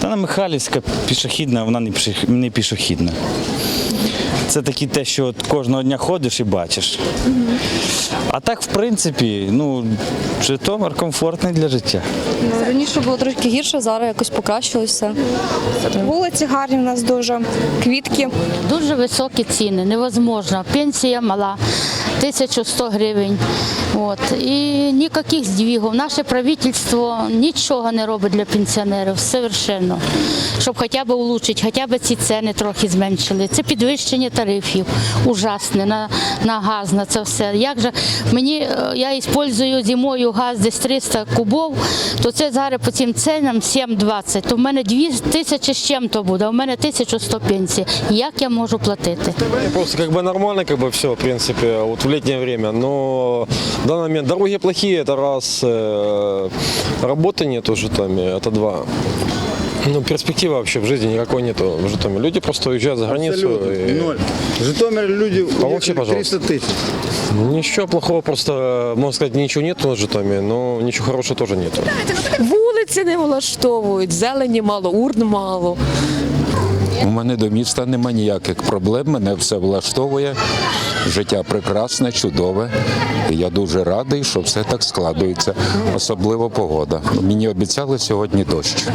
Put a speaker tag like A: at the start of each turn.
A: Та на Михайлівська пішохідна, вона не пішох- не пішохідна. Це такі те, що от кожного дня ходиш і бачиш. А так, в принципі, ну, Житомир комфортний для життя.
B: Ну, Раніше було трошки гірше, зараз якось покращилося.
C: Вулиці гарні в нас дуже, квітки.
D: Дуже високі ціни, невозможно. Пенсія мала, 1100 гривень. От. І ніяких здвігів. Наше правительство нічого не робить для пенсіонерів, совершенно. Щоб хоча б улучшити, хоча б ці ціни трохи зменшили. Це підвищення тарифів ужасне на, на газ, на це все. Як же мені, е, я використовую зимою газ десь 300 кубов, то це зараз по цим цінам 7,20. То в мене 2 тисячі з чим-то буде, а в мене 1100 пенсії. Як я можу платити?
E: Просто бы нормально, бы все, в принципе, вот в летнее время. Но в данный момент дороги плохие, это раз, э, работы нету в Житомире, это два. Ну, перспективы вообще в жизни никакой нету в Житомире. Люди просто уезжают за границу. и
F: Ноль. В Житомире люди
E: Помолчи,
F: уехали
E: пожалуйста.
F: 300 тысяч.
E: Ничего плохого, просто, э, можно сказать, ничего нету в Житомире, но ничего хорошего тоже нету.
G: Вулиці не влаштовують, зелені мало, урн мало.
H: У мене до міста нема ніяких проблем, мене все влаштовує. Життя прекрасне, чудове. Я дуже радий, що все так складується, особливо погода. Мені обіцяли сьогодні дощ.